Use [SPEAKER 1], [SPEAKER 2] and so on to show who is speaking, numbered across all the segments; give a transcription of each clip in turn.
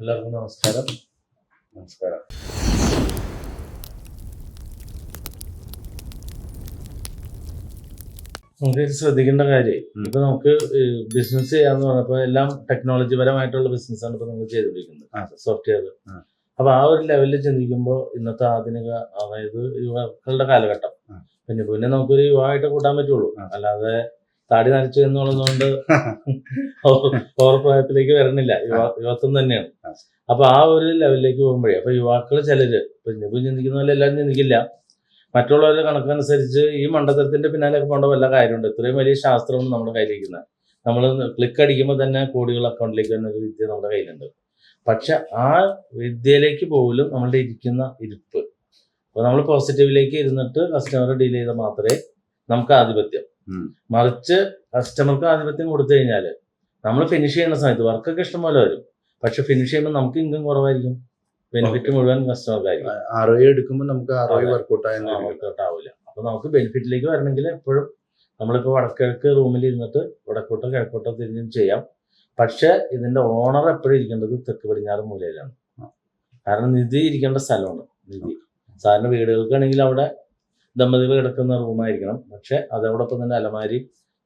[SPEAKER 1] എല്ലാവർക്കും നമസ്കാരം
[SPEAKER 2] നമസ്കാരം
[SPEAKER 1] നമുക്ക് ശ്രദ്ധിക്കേണ്ട കാര്യം. ഇപ്പൊ നമുക്ക് ബിസിനസ് ചെയ്യാന്ന് പറഞ്ഞപ്പോ എല്ലാം ടെക്നോളജി പരമായിട്ടുള്ള ബിസിനസ്സാണ് ഇപ്പൊ നമ്മൾ ചെയ്തുകൊണ്ടിരിക്കുന്നത്. സോഫ്റ്റ്വെയർ. അപ്പൊ ആ ഒരു ലെവലിൽ ചിന്തിക്കുമ്പോൾ ഇന്നത്തെ ആധുനിക അതായത് യുവാക്കളുടെ കാലഘട്ടം. പിന്നെ പിന്നെ നമുക്കൊരു യുവായിട്ട് കൂട്ടാൻ പറ്റുള്ളൂ. അല്ലാതെ താടി നരച്ചു എന്നുള്ളതുകൊണ്ട് പവർ പ്രായത്തിലേക്ക് വരണില്ല. യുവാ യുവത്വം തന്നെയാണ്. അപ്പൊ ആ ഒരു ലെവലിലേക്ക് പോകുമ്പോഴേ അപ്പൊ യുവാക്കൾ ചിലര് ഇപ്പൊ ചിന്തിക്കുന്ന പോലെ എല്ലാവരും ചിന്തിക്കില്ല. മറ്റുള്ളവരുടെ കണക്കനുസരിച്ച് ഈ മണ്ഡലത്തിന്റെ പിന്നാലെയൊക്കെ പോകേണ്ട വല്ല കാര്യമുണ്ട്. ഇത്രയും വലിയ ശാസ്ത്രമാണ് നമ്മുടെ കയ്യിലിരിക്കുന്നത്. നമ്മൾ ക്ലിക്ക് അടിക്കുമ്പോൾ തന്നെ കോടികൾ അക്കൗണ്ടിലേക്ക് വരുന്ന ഒരു വിദ്യ നമ്മുടെ കയ്യിലുണ്ട്. പക്ഷെ ആ വിദ്യയിലേക്ക് പോലും നമ്മളുടെ ഇരിക്കുന്ന ഇരിപ്പ്. അപ്പോൾ നമ്മൾ പോസിറ്റീവിലേക്ക് ഇരുന്നിട്ട് കസ്റ്റമറെ ഡീൽ ചെയ്താൽ മാത്രമേ നമുക്ക് ആധിപത്യം. മറിച്ച് കസ്റ്റമർക്ക് ആധിപത്യം കൊടുത്തു കഴിഞ്ഞാൽ നമ്മൾ ഫിനിഷ് ചെയ്യുന്ന സമയത്ത് വർക്കൊക്കെ ഇഷ്ടംപോലെ വരും. പക്ഷെ ഫിനിഷ് ചെയ്യുമ്പോൾ നമുക്ക് ഇൻകം കുറവായിരിക്കും. ബെനിഫിറ്റ് മുഴുവൻ കസ്റ്റമർക്കായിരിക്കും
[SPEAKER 2] ആർ ഒ എടുക്കുമ്പോൾ നമുക്ക് ആർ ഒ
[SPEAKER 1] അതെ.
[SPEAKER 2] വർക്കൗട്ട്
[SPEAKER 1] ആവില്ല അപ്പൊ നമുക്ക് ബെനിഫിറ്റിലേക്ക് വരണമെങ്കിൽ എപ്പോഴും നമ്മളിപ്പോൾ വടക്കിഴക്ക് റൂമിൽ ഇരുന്നിട്ട് വടക്കോട്ടോ കിഴക്കോട്ടോ തിരിഞ്ഞും ചെയ്യാം. പക്ഷെ ഇതിന്റെ ഓണർ എപ്പോഴും ഇരിക്കേണ്ടത് തെക്ക് പടിഞ്ഞാറ് മൂലയിലാണ്. കാരണം നിധി ഇരിക്കേണ്ട സ്ഥലമാണ് നിധി. സാധാരണ വീടുകൾക്കാണെങ്കിൽ അവിടെ ദമ്പതികൾ കിടക്കുന്ന റൂമായിരിക്കണം പക്ഷെ അതോടൊപ്പം തന്നെ അലമാരി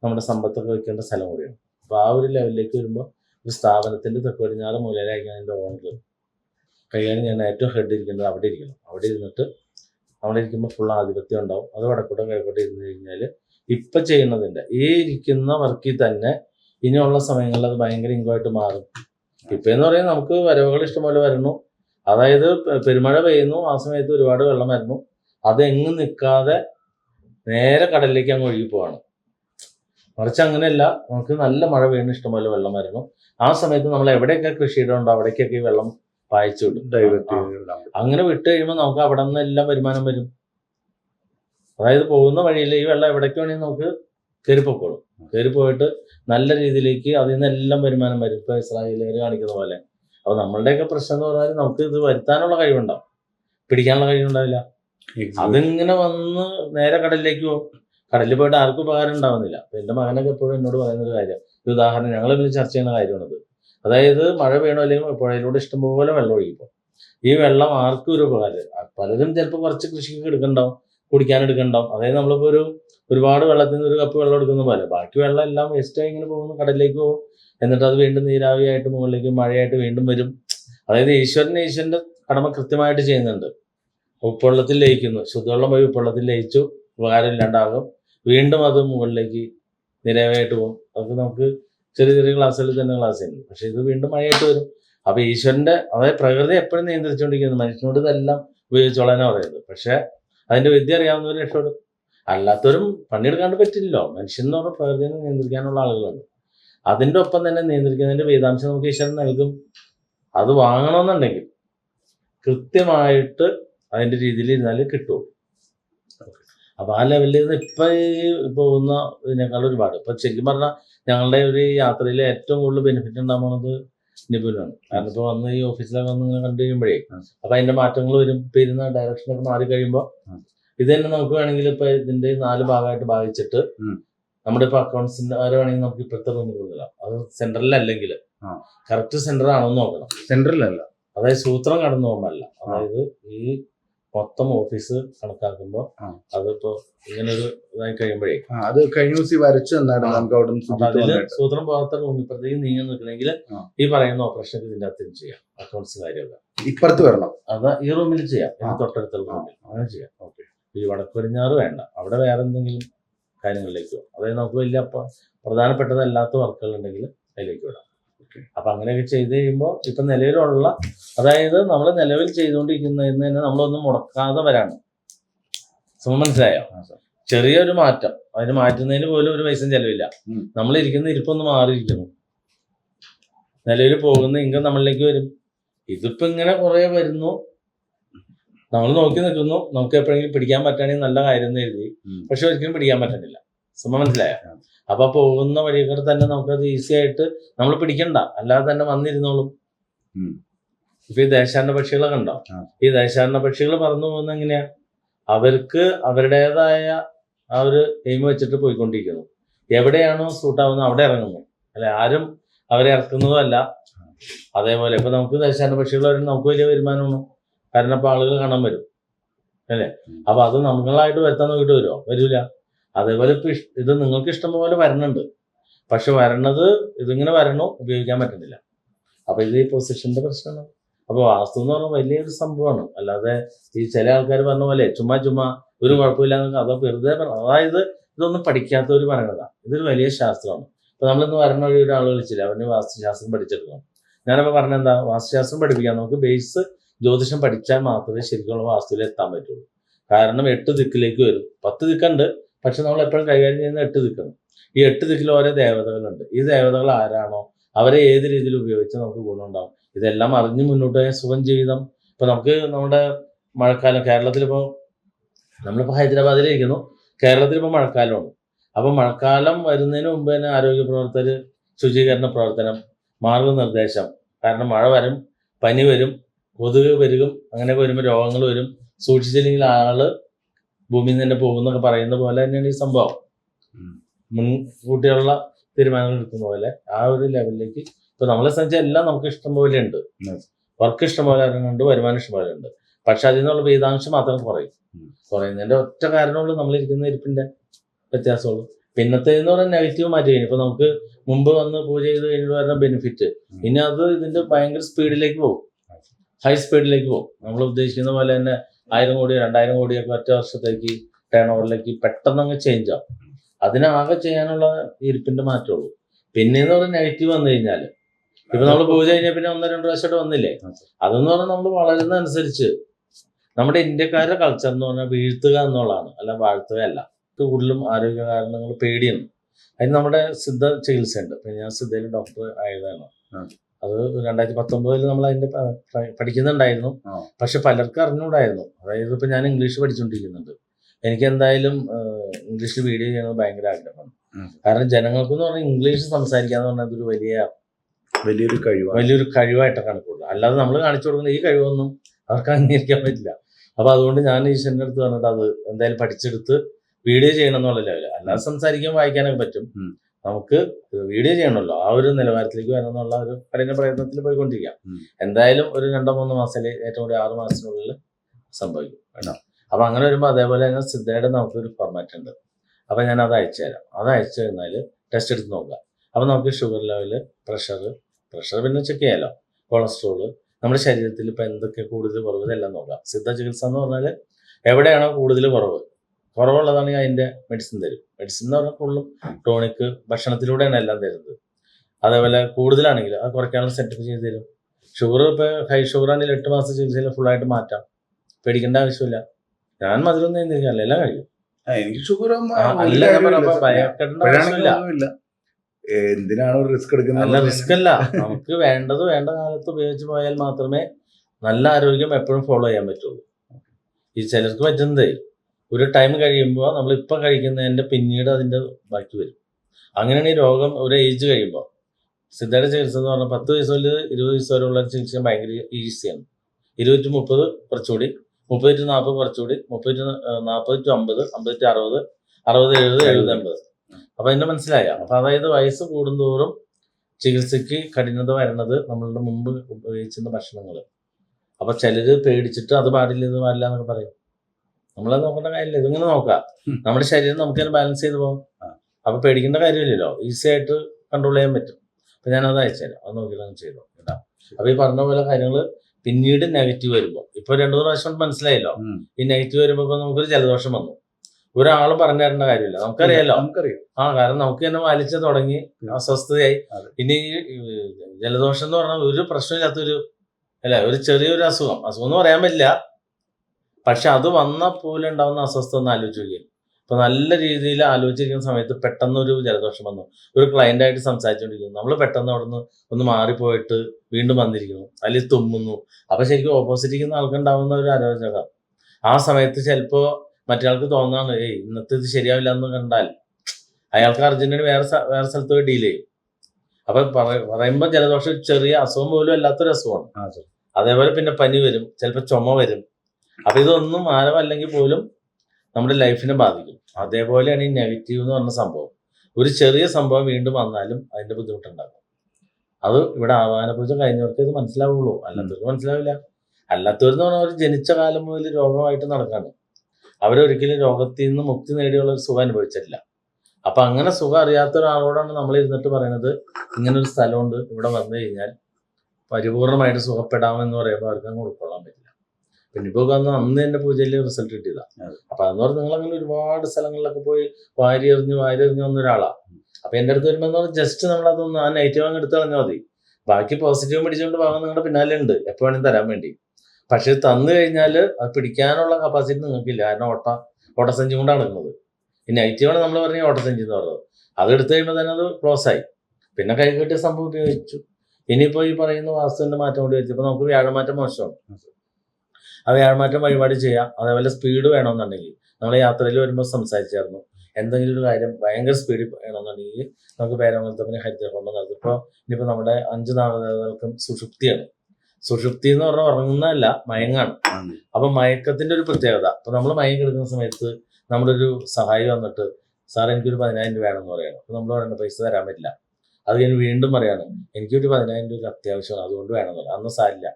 [SPEAKER 1] നമ്മുടെ സമ്പത്തൊക്കെ വെക്കേണ്ട സ്ഥലം കൂടിയാണ്. അപ്പൊ ആ ഒരു ലെവലിലേക്ക് വരുമ്പോൾ ഒരു സ്ഥാപനത്തിന്റെ തെക്ക് പടിഞ്ഞാറ് മൂലയിലായിരിക്കണം അതിന്റെ ഓണർ കൈകാര്യം ഞാൻ ഏറ്റവും ഹെഡ് ഇരിക്കേണ്ടത് അവിടെ ഇരിക്കണം. അവിടെ ഇരുന്നിട്ട് അവിടെ ഇരിക്കുമ്പോൾ ഫുൾ ആധിപത്യം ഉണ്ടാവും. അത് വടക്കോട്ടം കിഴക്കോട്ടം ഇരുന്ന് കഴിഞ്ഞാൽ ഇപ്പൊ ചെയ്യുന്നതിന്റെ ഈ ഇരിക്കുന്ന വർക്കിൽ തന്നെ ഇനിയുള്ള സമയങ്ങളിൽ അത് ഭയങ്കര ഇൻകമായിട്ട് മാറും. ഇപ്പൊ എന്ന് പറയുന്നത് നമുക്ക് വരവുകൾ ഇഷ്ടംപോലെ വരണു അതായത് പെരുമഴ പെയ്യുന്നു. ആ സമയത്ത് ഒരുപാട് വെള്ളം വരുന്നു. അത് എങ്ങും നിൽക്കാതെ നേരെ കടലിലേക്ക് അങ്ങ് ഒഴുകി പോവാണ്. മറിച്ച് അങ്ങനെയല്ല നമുക്ക് നല്ല മഴ വീണ് ഇഷ്ടംപോലെ വെള്ളം വരണം. ആ സമയത്ത് നമ്മൾ എവിടെയൊക്കെ കൃഷിയിടുണ്ടോ അവിടേക്കൊക്കെ ഈ വെള്ളം പായിച്ചു വിടും.
[SPEAKER 2] ഡൈവേർട്ട്
[SPEAKER 1] അങ്ങനെ വിട്ടു കഴിയുമ്പോൾ നമുക്ക് അവിടെ നിന്ന് എല്ലാം വരുമാനം വരും. അതായത് പോകുന്ന വഴിയിൽ ഈ വെള്ളം എവിടേക്ക് വേണമെങ്കിൽ നമുക്ക് കയറി കയറിപ്പോയിട്ട് കയറി പോയിട്ട് നല്ല രീതിയിലേക്ക് അതിൽ നിന്ന് എല്ലാം വരുമാനം വരും. ഇപ്പൊ ഇസ്രായേലുകാർ കാണിക്കുന്ന പോലെ. അപ്പൊ നമ്മളുടെയൊക്കെ പ്രശ്നം എന്ന് പറഞ്ഞാൽ നമുക്ക് ഇത് വരുത്താനുള്ള കഴിവുണ്ടാവും. പിടിക്കാനുള്ള കഴിവുണ്ടാവില്ല. അതിങ്ങനെ വന്ന് നേരെ കടലിലേക്ക് കടലിൽ പോയിട്ട് ആർക്കും ഉപകാരം ഉണ്ടാവുന്നില്ല. എന്റെ മകനൊക്കെ എപ്പോഴും എന്നോട് പറയുന്ന ഒരു കാര്യം. ഒരു ഉദാഹരണം ഞങ്ങൾ ഇതിൽ ചർച്ച ചെയ്യുന്ന കാര്യമാണത്. അതായത് മഴ പെയ്യണോ അല്ലെങ്കിൽ പുഴയിലൂടെ ഇഷ്ടംപോലെ വെള്ളം ഒഴുകിപ്പോ. ഈ വെള്ളം ആർക്കും ഒരു ഉപകാരം പലരും ചിലപ്പോൾ കുറച്ച് കൃഷിക്ക് എടുക്കണ്ടാവും കുടിക്കാൻ എടുക്കണ്ടാവും. അതായത് നമ്മളിപ്പോ ഒരു ഒരുപാട് വെള്ളത്തിൽ നിന്ന് ഒരു കപ്പ് വെള്ളം എടുക്കുന്ന പോലെ. ബാക്കി വെള്ളം എല്ലാം വേസ്റ്റായി ഇങ്ങനെ പോകുന്നു കടലിലേക്ക് പോകും. എന്നിട്ട് അത് വീണ്ടും നീരാവിയായിട്ട് മുകളിലേക്ക് മഴയായിട്ട് വീണ്ടും വരും. അതായത് ഈശ്വരൻ ഈശ്വരന്റെ കടമ കൃത്യമായിട്ട് ചെയ്യുന്നുണ്ട്. ഉപ്പുവെള്ളത്തിൽ ലയിക്കുന്നു. ശുദ്ധവെള്ളം പോയി ഉപ്പുവെള്ളത്തിൽ ലയിച്ചു. ഉപകാരം ഇല്ലാണ്ടാകും. വീണ്ടും അത് മുകളിലേക്ക് നിരവായിട്ട് പോകും. അതൊക്കെ നമുക്ക് ചെറിയ ചെറിയ ക്ലാസ്സുകളിൽ തന്നെ ക്ലാസ് ചെയ്യുന്നു പക്ഷെ ഇത് വീണ്ടും മഴയായിട്ട് വരും. അപ്പൊ ഈശ്വരന്റെ അതായത് പ്രകൃതി എപ്പോഴും നിയന്ത്രിച്ചുകൊണ്ടിരിക്കുന്നു. മനുഷ്യനോട് ഇതെല്ലാം ഉപയോഗിച്ചോളാനാണ് പറയുന്നത്. പക്ഷെ അതിന്റെ വിദ്യ അറിയാവുന്നവർ രക്ഷപ്പെടും. അല്ലാത്തവരും പണിയെടുക്കാണ്ട് പറ്റില്ലല്ലോ. മനുഷ്യൻ എന്ന് പറഞ്ഞാൽ പ്രകൃതിയെ നിയന്ത്രിക്കാനുള്ള ആളുകളുണ്ട് അതിന്റെ ഒപ്പം തന്നെ നിയന്ത്രിക്കുന്നതിന്റെ വേദാംശം നമുക്ക് ഈശ്വരൻ നൽകും. അത് വാങ്ങണമെന്നുണ്ടെങ്കിൽ കൃത്യമായിട്ട് അതിന്റെ രീതിയിൽ ഇരുന്നാൽ കിട്ടുള്ളൂ അപ്പൊ ആ ലെവലിൽ നിന്ന് ഇപ്പൊ ഈ പോകുന്ന ഇതിനേക്കാൾ ഒരുപാട്. ഇപ്പൊ ശരിക്കും പറഞ്ഞാൽ ഞങ്ങളുടെ ഒരു യാത്രയിൽ ഏറ്റവും കൂടുതൽ ബെനിഫിറ്റ് ഉണ്ടാകുന്നത് നിപുണാണ്. കാരണം ഇപ്പൊ വന്ന് ഈ ഓഫീസിലൊക്കെ വന്ന് ഇങ്ങനെ കണ്ടു കഴിയുമ്പോഴേ. അപ്പൊ അതിന്റെ മാറ്റങ്ങൾ വരും. ഇപ്പൊ ഇരുന്ന ഡയറക്ഷനൊക്കെ മാറി കഴിയുമ്പോൾ. ഇത് തന്നെ നമുക്ക് വേണമെങ്കിൽ ഇപ്പൊ ഇതിന്റെ നാല് ഭാഗമായിട്ട് ഭാഗിച്ചിട്ട്. നമ്മുടെ ഇപ്പൊ അക്കൗണ്ട്സിന്റെ വേണമെങ്കിൽ നമുക്ക് ഇപ്പോഴത്തെ റൂമിൽ കൊടുക്കാം. അത് സെന്ററിൽ അല്ലെങ്കിൽ കറക്റ്റ് സെന്റർ ആണോ നോക്കണം.
[SPEAKER 2] സെൻട്രലല്ല
[SPEAKER 1] അതായത് സൂത്രം കടന്നു പോകുമ്പല്ല അതായത് ഈ മൊത്തം ഓഫീസ് കണക്കാക്കുമ്പോൾ അതിപ്പോ ഇങ്ങനെ ഒരു ഇതായി കഴിയുമ്പോഴേ.
[SPEAKER 2] അത് കഴിഞ്ഞ ദിവസം വരച്ചു
[SPEAKER 1] ആ.
[SPEAKER 2] നമുക്ക് അവിടെ.
[SPEAKER 1] സൂത്രം പോകാത്ത റൂം ഇപ്പഴത്തേക്ക് നീങ്ങി നിൽക്കണമെങ്കിൽ ഈ പറയുന്ന ഓപ്പറേഷൻ ഇതിന്റെ അകത്ത് ചെയ്യാം. അക്കൗണ്ട്സ് കാര്യമൊക്കെ.
[SPEAKER 2] ഇപ്പുറത്ത് വരണം.
[SPEAKER 1] അത് ഈ റൂമിൽ ചെയ്യാം. തൊട്ടടുത്തുള്ള റൂമിൽ. അങ്ങനെ ചെയ്യാം.
[SPEAKER 2] ഓക്കെ.
[SPEAKER 1] ഈ വടക്കൊരിഞ്ഞാറ് വേണ്ട. അവിടെ വേറെ എന്തെങ്കിലും കാര്യങ്ങളിലേക്ക് അതായത് നമുക്ക് വലിയ പ്രധാനപ്പെട്ടതല്ലാത്ത വർക്കുകൾ ഉണ്ടെങ്കിൽ അതിലേക്ക് വിടാം. അപ്പൊ അങ്ങനെയൊക്കെ ചെയ്ത് കഴിയുമ്പോൾ ഇപ്പൊ നിലവിലുള്ള അതായത് നമ്മൾ നിലവിൽ ചെയ്തുകൊണ്ടിരിക്കുന്നതിന് തന്നെ നമ്മളൊന്നും മുടക്കാതെ വരാണ്. മനസ്സിലായോ? ചെറിയൊരു മാറ്റം. അതിന് മാറ്റുന്നതിന് പോലും ഒരു പൈസ ചെലവില്ല. നമ്മൾ ഇരിക്കുന്ന ഇരിപ്പൊന്ന് മാറിയിരിക്കുന്നു. നിലവിൽ പോകുന്ന ഇൻകം നമ്മളിലേക്ക് വരും. ഇതിപ്പോ ഇങ്ങനെ കുറെ വരുന്നു. നമ്മൾ നോക്കി നിൽക്കുന്നു നമുക്ക് എപ്പോഴെങ്കിലും പിടിക്കാൻ പറ്റുകയാണെങ്കിൽ നല്ല കാര്യം എന്ന് എഴുതി പക്ഷെ ഒരിക്കലും പിടിക്കാൻ പറ്റുന്നില്ല സുമ മനസ്സിലായോ. അപ്പൊ പോകുന്ന വഴികൾ തന്നെ നമുക്ക് അത് ഈസി ആയിട്ട് നമ്മൾ പിടിക്കണ്ട. അല്ലാതെ തന്നെ വന്നിരുന്നോളും. ഇപ്പൊ ഈ ദേശാടന പക്ഷികളെ കണ്ടോ ഈ ദേശാടന പക്ഷികൾ പറന്നു പോകുന്ന എങ്ങനെയാ? അവർക്ക് അവരുടേതായ ആ ഒരു എയിം വെച്ചിട്ട് പോയിക്കൊണ്ടിരിക്കുന്നു. എവിടെയാണോ സൂട്ടാവുന്നത് അവിടെ ഇറങ്ങുന്നു. അല്ലെ ആരും അവരെ ഇറക്കുന്നതും അല്ല. അതേപോലെ ഇപ്പൊ നമുക്ക് ദേശാടന പക്ഷികൾ വരും നമുക്ക് വലിയ വരുമാനമാണ്. കാരണം ഇപ്പൊ ആളുകൾ കാണാൻ വരും. അല്ലേ? അപ്പൊ അത് നമ്മളായിട്ട് വരുത്താൻ നോക്കിയിട്ട് വരുമോ വരൂല. അതേപോലെ ഇപ്പൊ ഇത് നിങ്ങൾക്ക് ഇഷ്ടം പോലെ വരണുണ്ട്. പക്ഷെ വരണത് ഇതിങ്ങനെ വരണോ ഉപയോഗിക്കാൻ പറ്റുന്നില്ല. അപ്പൊ ഇത് ഈ പൊസിഷന്റെ പ്രശ്നമാണ്. അപ്പൊ വാസ്തു എന്ന് പറഞ്ഞാൽ വലിയൊരു സംഭവമാണ്. അല്ലാതെ ഈ ചില ആൾക്കാർ പറഞ്ഞ പോലെ ചുമ്മാ ചുമ്മാ ഒരു കുഴപ്പമില്ലാന്ന് അതോ വെറുതെ അതായത് ഇതൊന്നും പഠിക്കാത്തവർ പറയണതാണ് ഇതൊരു വലിയ ശാസ്ത്രമാണ്. ഇപ്പൊ നമ്മളിന്ന് വരണ വഴി ഒരാൾ വിളിച്ചില്ല അവന് വാസ്തുശാസ്ത്രം പഠിച്ചെടുക്കണം. ഞാനപ്പോ പറഞ്ഞെന്താ വാസ്തുശാസ്ത്രം പഠിപ്പിക്കാം നമുക്ക് ബേസ് ജ്യോതിഷം പഠിച്ചാൽ മാത്രമേ ശരിക്കുള്ള വാസ്തുവിൽ എത്താൻ പറ്റുള്ളൂ. കാരണം എട്ട് ദിക്കിലേക്ക് വരും. പത്ത് ദിക്കുണ്ട്. പക്ഷെ നമ്മൾ എപ്പോഴും കൈകാര്യം ചെയ്യുന്ന എട്ട് ദിക്കാണ് ഈ എട്ട് ദിക്കിൽ ഓരോ ദേവതകളുണ്ട്. ഈ ദേവതകൾ ആരാണോ അവരെ ഏത് രീതിയിൽ ഉപയോഗിച്ച് നമുക്ക് ഗുണമുണ്ടാവും. ഇതെല്ലാം അറിഞ്ഞ് മുന്നോട്ട് പോയ സുഖം ജീവിതം. ഇപ്പൊ നമുക്ക് നമ്മുടെ മഴക്കാലം കേരളത്തിലിപ്പോ നമ്മളിപ്പോ ഹൈദരാബാദിലിരിക്കുന്നു കേരളത്തിലിപ്പോ മഴക്കാലമാണ്. അപ്പൊ മഴക്കാലം വരുന്നതിന് മുമ്പ് തന്നെ ആരോഗ്യ പ്രവർത്തകർ ശുചീകരണ പ്രവർത്തനം മാർഗനിർദ്ദേശം കാരണം മഴ വരും പനി വരും കൊതുക് വരും അങ്ങനെയൊക്കെ വരുമ്പോൾ രോഗങ്ങൾ വരും. സൂക്ഷിച്ചില്ലെങ്കിൽ ആൾ ഭൂമിയിൽ നിന്ന് തന്നെ പോകുന്നൊക്കെ പറയുന്ന പോലെ തന്നെയാണ് ഈ സംഭവം. മുൻകൂട്ടിയുള്ള തീരുമാനങ്ങൾ എടുക്കുന്ന പോലെ ആ ഒരു ലെവലിലേക്ക് ഇപ്പൊ നമ്മളെ സംബന്ധിച്ച് എല്ലാം നമുക്ക് ഇഷ്ടം പോലെ ഉണ്ട്. വർക്ക് ഇഷ്ടം പോലെ ഉണ്ട് വരുമാനം ഇഷ്ടം പോലെ ഉണ്ട്. പക്ഷെ അതിൽ നിന്നുള്ള വേദാംശം മാത്രം കുറയും. കുറയുന്നതിന്റെ ഒറ്റ കാരണമുള്ളൂ നമ്മളിരിക്കുന്ന ഇരിപ്പിന്റെ വ്യത്യാസമുള്ളൂ. പിന്നത്തെ എന്ന് പറഞ്ഞാൽ നെഗറ്റീവ് മാറ്റി കഴിഞ്ഞു. ഇപ്പൊ നമുക്ക് മുമ്പ് വന്ന് പൂജ ചെയ്ത് കഴിഞ്ഞിട്ട് വരുന്ന ബെനിഫിറ്റ് ഇനി അത് ഇതിന്റെ ഭയങ്കര സ്പീഡിലേക്ക് പോകും. ഹൈ സ്പീഡിലേക്ക് പോകും. നമ്മൾ ഉദ്ദേശിക്കുന്ന പോലെ തന്നെ ആയിരം കോടി രണ്ടായിരം കോടിയൊക്കെ ഒറ്റ വർഷത്തേക്ക് ടേൺ ഓവറിലേക്ക് പെട്ടെന്ന് അങ്ങ് ചേഞ്ച് ആവും. അതിനാകെ ചെയ്യാനുള്ള ഇരിപ്പിന്റെ മാറ്റമുള്ളൂ. പിന്നെന്ന് പറഞ്ഞാൽ നെഗറ്റീവ് വന്നു കഴിഞ്ഞാൽ ഇപ്പൊ നമ്മൾ പൂജ കഴിഞ്ഞാൽ പിന്നെ ഒന്നോ രണ്ടോ പ്രാവശ്യമായിട്ട് വന്നില്ലേ? അതെന്ന് പറഞ്ഞാൽ നമ്മൾ വളരുന്ന അനുസരിച്ച് നമ്മുടെ ഇന്ത്യക്കാരുടെ കൾച്ചർ എന്ന് പറഞ്ഞാൽ വീഴ്ത്തുക എന്നുള്ളതാണ്. അല്ല വാഴ്ത്തുക അല്ല. കൂടുതലും ആരോഗ്യ കാരണങ്ങൾ പേടിയാണ്. അതിന് നമ്മുടെ സിദ്ധ ചികിത്സയുണ്ട്. ഇപ്പൊ ഞാൻ സിദ്ധയിൽ ഡോക്ടർ ആയതാണ്. അത് രണ്ടായിരത്തി പത്തൊമ്പതിൽ നമ്മൾ അതിന്റെ പഠിക്കുന്നുണ്ടായിരുന്നു. പക്ഷെ പലർക്കും അറിഞ്ഞുകൂടായിരുന്നു അതായത് ഇപ്പൊ ഞാൻ ഇംഗ്ലീഷ് പഠിച്ചുകൊണ്ടിരിക്കുന്നുണ്ട് എനിക്ക് എന്തായാലും ഇംഗ്ലീഷ് വീഡിയോ ചെയ്യുന്നത് ഭയങ്കര ആഗ്രഹമാണ്.
[SPEAKER 2] കാരണം
[SPEAKER 1] കാരണം ജനങ്ങൾക്കെന്ന് പറഞ്ഞാൽ ഇംഗ്ലീഷ് സംസാരിക്കാന്ന് പറഞ്ഞാൽ അതൊരു വലിയ
[SPEAKER 2] വലിയൊരു കഴിവ്
[SPEAKER 1] വലിയൊരു കഴിവായിട്ടാണ് കണക്കുള്ളൂ അല്ലാതെ നമ്മൾ കാണിച്ചു കൊടുക്കുന്ന ഈ കഴിവൊന്നും അവർക്ക് അംഗീകരിക്കാൻ പറ്റില്ല. അപ്പൊ അതുകൊണ്ട് ഞാൻ ഈശ്വരന്റെ അടുത്ത് പറഞ്ഞിട്ട് അത് എന്തായാലും പഠിച്ചെടുത്ത് വീഡിയോ ചെയ്യണം എന്നുള്ള ലെവൽ. അല്ലാതെ സംസാരിക്കാൻ വായിക്കാനൊക്കെ പറ്റും. നമുക്ക് വീഡിയോ ചെയ്യണമല്ലോ. ആ ഒരു നിലവാരത്തിലേക്ക് വരണം എന്നുള്ള ഒരു കഠിന പ്രയത്നത്തിൽ പോയിക്കൊണ്ടിരിക്കാം. എന്തായാലും ഒരു രണ്ടോ മൂന്നോ മാസത്തിൽ ഏറ്റവും കൂടി ആറ് മാസത്തിനുള്ളിൽ സംഭവിക്കും കേട്ടോ. അപ്പൊ അങ്ങനെ വരുമ്പോൾ അതേപോലെ തന്നെ സിദ്ധയുടെ നമുക്കൊരു ഫോർമാറ്റ് ഉണ്ട്. അപ്പൊ ഞാൻ അത് അയച്ചു തരാം. അത് അയച്ചു കഴിഞ്ഞാൽ ടെസ്റ്റ് എടുത്ത് നോക്കുക. അപ്പൊ നമുക്ക് ഷുഗർ ലെവൽ പ്രഷർ പ്രഷർ പിന്നെ ചെക്ക് ചെയ്യാലോ? കൊളസ്ട്രോൾ നമ്മുടെ ശരീരത്തിൽ ഇപ്പൊ എന്തൊക്കെ കൂടുതൽ കുറവ് ഇതെല്ലാം നോക്കാം സിദ്ധ ചികിത്സ എന്ന് പറഞ്ഞാൽ എവിടെയാണോ കൂടുതൽ കുറവ്. കുറവുള്ളതാണെങ്കിൽ അതിന്റെ മെഡിസിൻ തരും. മെഡിസിൻ എന്ന് പറഞ്ഞാൽ ഫുള്ളും ടോണിക്ക് ഭക്ഷണത്തിലൂടെയാണ് എല്ലാം തരുന്നത്. അതേപോലെ കൂടുതലാണെങ്കിൽ അത് കുറയ്ക്കാനുള്ള സെറ്റപ്പ് ചെയ്ത് തരും. ഷുഗർ ഇപ്പൊ ഹൈ ഷുഗർ ആണെങ്കിൽ എട്ട് മാസം ചികിത്സയിൽ ഫുള്ളായിട്ട് മാറ്റാം. പേടിക്കേണ്ട ആവശ്യമില്ല. ഞാൻ മധുരം നിയന്ത്രിക്കാറില്ല എല്ലാം കഴിയും.
[SPEAKER 2] എനിക്ക് ഷുഗർ
[SPEAKER 1] ഭയപ്പെടേണ്ട
[SPEAKER 2] എന്തിനാണ് റിസ്ക് എടുക്കുന്നത്?
[SPEAKER 1] റിസ്ക് അല്ല. നമുക്ക് വേണ്ടത് വേണ്ട കാലത്ത് ഉപയോഗിച്ച് പോയാൽ മാത്രമേ നല്ല ആരോഗ്യം എപ്പോഴും ഫോളോ ചെയ്യാൻ പറ്റുള്ളൂ. ഈ ചിലർക്ക് പറ്റുന്നതേ. ഒരു ടൈം കഴിയുമ്പോൾ നമ്മൾ ഇപ്പം കഴിക്കുന്നതിന്റെ പിന്നീട് അതിന്റെ ബാക്കി വരും. അങ്ങനെയാണ് ഈ രോഗം ഒരു ഏജ് കഴിയുമ്പോൾ സിദ്ധയുടെ ചികിത്സ എന്ന് പറഞ്ഞാൽ പത്ത് വയസ്സ് മുതൽ ഇരുപത് വയസ്സ് വരെയുള്ള ചികിത്സ ഭയങ്കര ഈസിയാണ് ഇരുപത് ടു മുപ്പത് കുറച്ചുകൂടി മുപ്പത് ടു നാൽപ്പത് കുറച്ചുകൂടി മുപ്പത് ടു നാൽപ്പത് ടു അമ്പത് അമ്പത് ടു അറുപത് അറുപത് എഴുപത് എഴുപത് അമ്പത് അപ്പൊ എന്നെ മനസ്സിലായ. അപ്പൊ അതായത് വയസ്സ് കൂടുന്തോറും ചികിത്സയ്ക്ക് കഠിനത വരുന്നത് നമ്മളുടെ മുമ്പ് ഉപയോഗിച്ചിരുന്ന ഭക്ഷണങ്ങൾ അപ്പൊ ചിലര് പേടിച്ചിട്ട് അത് പാടില്ല ഇത് പാടില്ല എന്നൊക്കെ പറയും. നമ്മളത് നോക്കേണ്ട കാര്യമില്ല. ഇതിങ്ങനെ നോക്കാം. നമ്മുടെ ശരീരം നമുക്ക് തന്നെ ബാലൻസ് ചെയ്ത് പോകും. അപ്പൊ പേടിക്കേണ്ട കാര്യമില്ലല്ലോ. ഈസി ആയിട്ട് കൺട്രോൾ ചെയ്യാൻ പറ്റും. അപ്പൊ ഞാനത് അയച്ചുതരാം അത് നോക്കിയിട്ട് ചെയ്തോ. കേട്ടോ. അപ്പൊ ഈ പറഞ്ഞ പോലെ കാര്യങ്ങൾ പിന്നീട് നെഗറ്റീവ് വരുമ്പോൾ ഇപ്പൊ രണ്ടു മൂന്ന് പ്രാവശ്യം മനസ്സിലായല്ലോ. ഈ നെഗറ്റീവ് വരുമ്പോ നമുക്കൊരു ജലദോഷം വന്നു. ഒരാൾ പറഞ്ഞു തരേണ്ട കാര്യമില്ല. നമുക്കറിയാലോ.
[SPEAKER 2] നമുക്കറിയാം.
[SPEAKER 1] ആ കാരണം നമുക്ക് തന്നെ വലിച്ചു തുടങ്ങി അസ്വസ്ഥതയായി.
[SPEAKER 2] ഇനി
[SPEAKER 1] പിന്നെ ഈ ഈ ജലദോഷം എന്ന് പറഞ്ഞാൽ ഒരു പ്രശ്നമില്ലാത്തൊരു അല്ല ഒരു ചെറിയൊരു അസുഖം. അസുഖം എന്ന് പറയാൻ പറ്റില്ല. പക്ഷെ അത് വന്ന പോലെ ഉണ്ടാവുന്ന അസ്വസ്ഥത ഒന്ന് ആലോചിക്കുകയും ഇപ്പൊ നല്ല രീതിയിൽ ആലോചിച്ചിരിക്കുന്ന സമയത്ത് പെട്ടെന്ന് ഒരു ജലദോഷം വന്നു. ഒരു ക്ലയന്റ് ആയിട്ട് സംസാരിച്ചുകൊണ്ടിരിക്കുന്നു നമ്മൾ പെട്ടെന്ന് അവിടെ നിന്ന് ഒന്ന് മാറിപ്പോയിട്ട് വീണ്ടും വന്നിരിക്കുന്നു. അല്ലെങ്കിൽ തുമ്മുന്നു. അപ്പൊ ശരിക്കും ഓപ്പോസിറ്റ് ഇരിക്കുന്ന ആൾക്കുണ്ടാവുന്ന ഒരു ആലോചന. ആ സമയത്ത് ചിലപ്പോ മറ്റേയാൾക്ക് തോന്നാണ് ഏയ് ഇന്നത്തെ ഇത് ശരിയാവില്ല എന്ന് കണ്ടാൽ അയാൾക്ക് അർജന്റീന വേറെ വേറെ സ്ഥലത്ത് പോയി ഡീൽ ചെയ്യും. അപ്പൊ പറയുമ്പോൾ ജലദോഷം ചെറിയ അസുഖം പോലും അല്ലാത്തൊരു അസുഖമാണ്. അതേപോലെ പിന്നെ പനി വരും. ചിലപ്പോൾ ചുമ വരും. അപ്പൊ ഇതൊന്നും മാരമല്ലെങ്കിൽ പോലും നമ്മുടെ ലൈഫിനെ ബാധിക്കും. അതേപോലെയാണ് ഈ നെഗറ്റീവ് എന്ന് പറഞ്ഞ സംഭവം. ഒരു ചെറിയ സംഭവം വീണ്ടും വന്നാലും അതിന്റെ ബുദ്ധിമുട്ടുണ്ടാകും. അത് ഇവിടെ ആവാന പൂജ കഴിഞ്ഞവർക്ക് ഇത് മനസ്സിലാവുള്ളൂ. അല്ലാത്തവർക്ക് മനസ്സിലാവില്ല. അല്ലാത്തവരെന്ന് പറഞ്ഞാൽ അവർ ജനിച്ച കാലം മുതൽ രോഗമായിട്ട് നടക്കാണ്. അവരൊരിക്കലും രോഗത്തിൽ നിന്ന് മുക്തി നേടിയുള്ള ഒരു സുഖം അനുഭവിച്ചിട്ടില്ല. അപ്പൊ അങ്ങനെ സുഖം അറിയാത്ത ഒരാളോടാണ് നമ്മൾ ഇരുന്നിട്ട് പറയുന്നത് ഇങ്ങനെ ഒരു സ്ഥലമുണ്ട് ഇവിടെ വന്നു കഴിഞ്ഞാൽ പരിപൂർണമായിട്ട് സുഖപ്പെടാമെന്ന് പറയുമ്പോൾ അവർക്ക് അങ്ങ് ഉൾക്കൊള്ളാൻ പറ്റില്ല പിന്നെ ഇപ്പോൾ അന്ന് തന്നെ പൂജയിൽ റിസൾട്ട് കിട്ടിയതാ. അപ്പൊ അതെന്ന് പറഞ്ഞാൽ നിങ്ങൾ അങ്ങനെ ഒരുപാട് സ്ഥലങ്ങളിലൊക്കെ പോയി വാരി എറിഞ്ഞ് വാരി എറിഞ്ഞ് വന്ന ഒരാളാ. അപ്പൊ എന്റെ അടുത്ത് വരുമ്പോൾ ജസ്റ്റ് നമ്മൾ അതൊന്ന് ആ നെഗറ്റീവ് അങ്ങ് എടുത്ത് കളഞ്ഞാൽ മതി. ബാക്കി പോസിറ്റീവ് പിടിച്ചുകൊണ്ട് പോകാൻ നിങ്ങളുടെ പിന്നാലെ ഉണ്ട് എപ്പോ വേണമെങ്കിലും തരാൻ വേണ്ടി. പക്ഷെ തന്നു കഴിഞ്ഞാൽ അത് പിടിക്കാനുള്ള കപ്പാസിറ്റി നിങ്ങൾക്കില്ല. കാരണം ഓട്ട ഓട്ടസഞ്ചി കൊണ്ടാണ് എടുക്കുന്നത് ഈ നെഗറ്റീവാണ് നമ്മൾ പറഞ്ഞ ഓട്ടസഞ്ചി എന്ന് പറഞ്ഞത്. അത് എടുത്തു കഴിയുമ്പോൾ തന്നെ അത് ക്ലോസ് ആയി. പിന്നെ കൈ കെട്ടിയ സംഭവം ഉപയോഗിച്ചു. ഇനിയിപ്പോൾ ഈ പറയുന്ന വാസ്തുവിന്റെ മാറ്റം കൂടി വെച്ചപ്പോൾ നമുക്ക് വ്യാഴമാറ്റം മോശമാണ്. ആ വ്യാഴമാറ്റം വഴിപാട് ചെയ്യാം. അതേപോലെ സ്പീഡ് വേണമെന്നുണ്ടെങ്കിൽ നമ്മൾ യാത്രയിൽ വരുമ്പോൾ സംസാരിച്ചായിരുന്നു. എന്തെങ്കിലും ഒരു കാര്യം ഭയങ്കര സ്പീഡിൽ വേണമെന്നുണ്ടെങ്കിൽ നമുക്ക് പേരമംഗലത്തപ്പന് ഹരിതകർമ്മം നടത്തും. ഇപ്പോൾ ഇനിയിപ്പോൾ നമ്മുടെ അഞ്ച് നാളുകൾക്കും സുഷുപ്തിയാണ്. സുഷുപ്തി എന്ന് പറഞ്ഞാൽ ഉറങ്ങുന്നതല്ല മയങ്ങാണ്. അപ്പൊ മയക്കത്തിന്റെ ഒരു പ്രത്യേകത. അപ്പൊ നമ്മൾ മയക്കം എടുക്കുന്ന സമയത്ത് നമ്മുടെ ഒരു സഹായി വന്നിട്ട് സാർ എനിക്കൊരു പതിനായിരം രൂപ വേണമെന്ന് പറയണം. അപ്പൊ നമ്മൾ പറയുന്നത് പൈസ തരാൻ പറ്റില്ല. അത് കഴിഞ്ഞ് വീണ്ടും പറയാണ് എനിക്കൊരു പതിനായിരം രൂപ അത്യാവശ്യമാണ് അതുകൊണ്ട് വേണമെന്ന് പറയാം. അന്ന് സാരില്ല.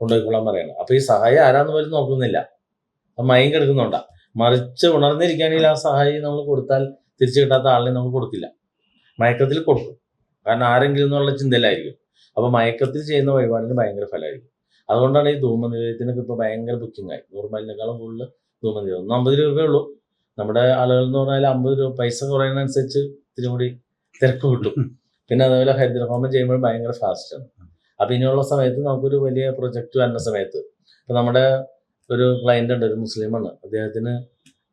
[SPEAKER 1] കൊണ്ടുപോയിക്കൊള്ളാൻ പറയണം. അപ്പൊ ഈ സഹായം ആരാന്ന് പോലും നോക്കുന്നില്ല. മയം കിടക്കുന്നുണ്ടാ? മറിച്ച് ഉണർന്നിരിക്കുകയാണെങ്കിൽ ആ സഹായി നമ്മൾ കൊടുത്താൽ തിരിച്ചു കിട്ടാത്ത ആളിനെ നമ്മൾ കൊടുക്കില്ല മയക്കത്തിൽ കൊടുക്കും. കാരണം ആരെങ്കിലും എന്നുള്ള ചിന്തയിലായിരിക്കും. അപ്പൊ മയക്കത്തിൽ ചെയ്യുന്ന വഴിപാടിന് ഭയങ്കര ഫലമായിരിക്കും. അതുകൊണ്ടാണ് ഈ ധൂമനിലയത്തിനൊക്കെ ഇപ്പൊ ഭയങ്കര ബുക്കിംഗ് ആയി. നൂറുമലിനേക്കാളും കൂടുതൽ ധൂമനിലയം ഒന്നും അമ്പത് രൂപയേ ഉള്ളൂ. നമ്മുടെ ആളുകൾ എന്ന് പറഞ്ഞാൽ അമ്പത് രൂപ പൈസ കുറയുന്നതനുസരിച്ച് ഇത്തിരി കൂടി തിരക്ക് കിട്ടും. പിന്നെ അതേപോലെ ഹരിദ്രഹോമം ചെയ്യുമ്പോൾ ഭയങ്കര ഫാസ്റ്റാണ് അപ്പൊ ഇനിയുള്ള സമയത്ത് നമുക്കൊരു വലിയ പ്രൊജക്റ്റ് വരുന്ന സമയത്ത് ഇപ്പൊ നമ്മുടെ ഒരു ക്ലയന്റ് ഉണ്ട് ഒരു മുസ്ലിമാണ്. അദ്ദേഹത്തിന്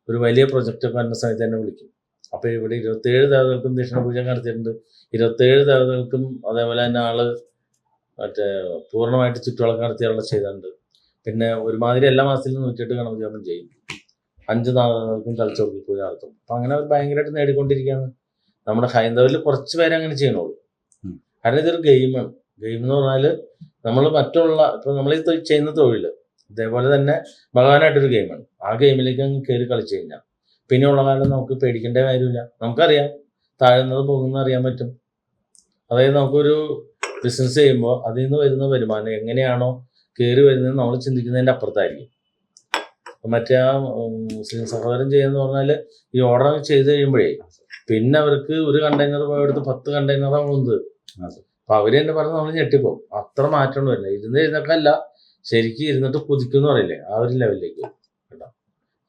[SPEAKER 1] ഒരു വലിയ പ്രൊജക്റ്റ് ഒക്കെ വരുന്ന സമയത്ത് എന്നെ വിളിക്കും. അപ്പൊ ഇവിടെ ഇരുപത്തേഴ് ദേവതകൾക്കും ദക്ഷിണപൂജ നടത്തിയിട്ടുണ്ട്. ഇരുപത്തേഴ് ദേവതകൾക്കും അതേപോലെ തന്നെ ആൾ മറ്റേ പൂർണമായിട്ട് ചുറ്റുവിളക്ക് നടത്തിയുള്ള ചെയ്തിട്ടുണ്ട്. പിന്നെ ഒരുമാതിരി എല്ലാ മാസത്തിലും നൂറ്റിയെട്ട് ഹോമം ചെയ്യും. അഞ്ച് നാളുകൾക്കും തലച്ചോർക്ക് പൂജ നടത്തും. അപ്പൊ അങ്ങനെ അവർ ഭയങ്കരമായിട്ട് നേടിക്കൊണ്ടിരിക്കുകയാണ്. നമ്മുടെ ഹൈന്ദവരിൽ കുറച്ച് പേരെ അങ്ങനെ ചെയ്യണുള്ളൂ. കാരണം ഇതൊരു ഗെയിമാണ്. ഗെയിം എന്ന് പറഞ്ഞാൽ നമ്മൾ മറ്റുള്ള ഇപ്പം നമ്മൾ ഈ ചെയ്യുന്ന തൊഴിൽ ഇതേപോലെ തന്നെ ഭഗവാനായിട്ടൊരു ഗെയിമാണ്. ആ ഗെയിമിലേക്ക് അങ്ങ് കയറി കളിച്ചു കഴിഞ്ഞാൽ പിന്നെയുള്ള കാലം നമുക്ക് പേടിക്കേണ്ട കാര്യമില്ല. നമുക്കറിയാം. താഴ്ന്നത് പോകുന്നത് അറിയാൻ പറ്റും. അതായത് നമുക്കൊരു ബിസിനസ് ചെയ്യുമ്പോൾ അതിൽ നിന്ന് വരുന്ന വരുമാനം എങ്ങനെയാണോ കയറി വരുന്നത് നമ്മൾ ചിന്തിക്കുന്നതിന്റെ അപ്പുറത്തായിരിക്കും. അപ്പൊ മറ്റേ ആ മുസ്ലിം സഹോദരൻ ചെയ്യുന്ന പറഞ്ഞാൽ ഈ ഓർഡർ ചെയ്ത് കഴിയുമ്പോഴേ പിന്നെ അവർക്ക് ഒരു കണ്ടെയ്നർ പോയെടുത്ത് പത്ത് കണ്ടെയ്നറാണ് പോകുന്നത്. അപ്പൊ അവർ തന്നെ പറഞ്ഞ് നമ്മൾ ഞെട്ടിപ്പോവും. അത്ര മാറ്റം വരില്ല. ഇരുന്ന് ഇരുന്നിട്ടല്ല ശരിക്കും ഇരുന്നിട്ട് കുതിക്കുന്നു പറയില്ലേ? ആ ഒരു ലെവലിലേക്ക് കേട്ടോ.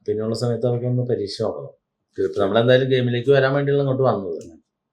[SPEAKER 1] പിന്നെയുള്ള സമയത്ത് അവർക്കൊന്ന് പരീക്ഷ നോക്കണം. ഇപ്പൊ നമ്മളെന്തായാലും ഗെയിമിലേക്ക് വരാൻ വേണ്ടിയുള്ള അങ്ങോട്ട് വന്നത്.